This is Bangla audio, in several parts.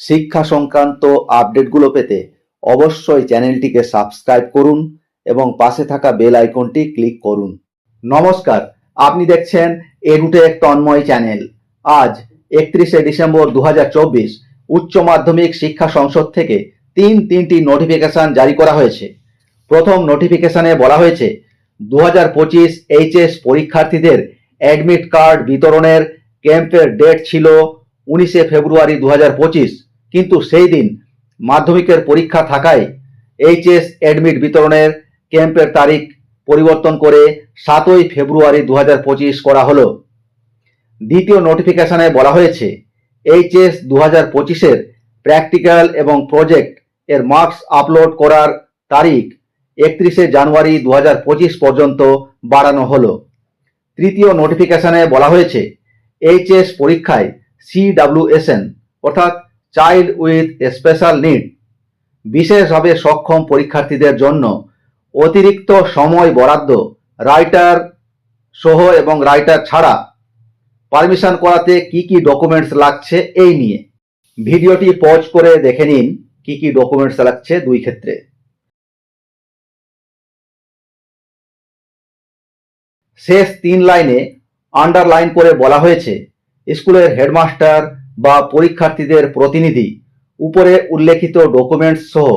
শিক্ষা সংক্রান্ত আপডেটগুলো পেতে অবশ্যই চ্যানেলটিকে সাবস্ক্রাইব করুন এবং পাশে থাকা বেল আইকনটি ক্লিক করুন। নমস্কার, আপনি দেখছেন এডুটেক তন্ময় চ্যানেল। আজ একত্রিশে ডিসেম্বর দু হাজার চব্বিশ উচ্চ মাধ্যমিক শিক্ষা সংসদ থেকে তিন তিনটি নোটিফিকেশন জারি করা হয়েছে। প্রথম নোটিফিকেশনে বলা হয়েছে দু হাজার পঁচিশ এইচএস পরীক্ষার্থীদের অ্যাডমিট কার্ড বিতরণের ক্যাম্পের ডেট ছিল উনিশে ফেব্রুয়ারি দু হাজার পঁচিশ। কিন্তু সেই দিন মাধ্যমিকের পরীক্ষা থাকায় এইচএস অ্যাডমিট বিতরণের ক্যাম্পের তারিখ পরিবর্তন করে সাতই ফেব্রুয়ারি দু হাজার পঁচিশ করা হলো। দ্বিতীয় নোটিফিকেশনে বলা হয়েছে, এইচএস দু হাজার পঁচিশের প্র্যাকটিক্যাল এবং প্রজেক্ট এর মার্কস আপলোড করার তারিখ একত্রিশে জানুয়ারি দু হাজার পঁচিশ পর্যন্ত বাড়ানো হলো। তৃতীয় নোটিফিকেশনে বলা হয়েছে, এইচএস পরীক্ষায় সিডাব্লিউএসএন অর্থাৎ চাইল্ড উইথ স্পেশাল নিড বিশেষভাবে সক্ষম পরীক্ষার্থীদের জন্য অতিরিক্ত সময় বরাদ্দ রাইটার সহ এবং রাইটার ছাড়া পারমিশন করাতে কি কি ডকুমেন্টস লাগছে এই নিয়ে। ভিডিওটি পজ করে দেখে নিন কি কি ডকুমেন্টস লাগছে দুই ক্ষেত্রে। শেষ তিন লাইনে আন্ডারলাইন করে বলা হয়েছে, স্কুলের হেডমাস্টার বা পরীক্ষার্থীদের প্রতিনিধি, উপরে উল্লেখিত ডকুমেন্টস সহ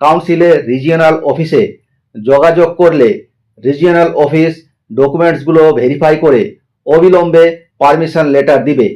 কাউন্সিলের রিজিয়নাল অফিসে যোগাযোগ করলে রিজিয়নাল অফিস ডকুমেন্টসগুলো ভেরিফাই করে অবিলম্বে পারমিশন লেটার দিবে।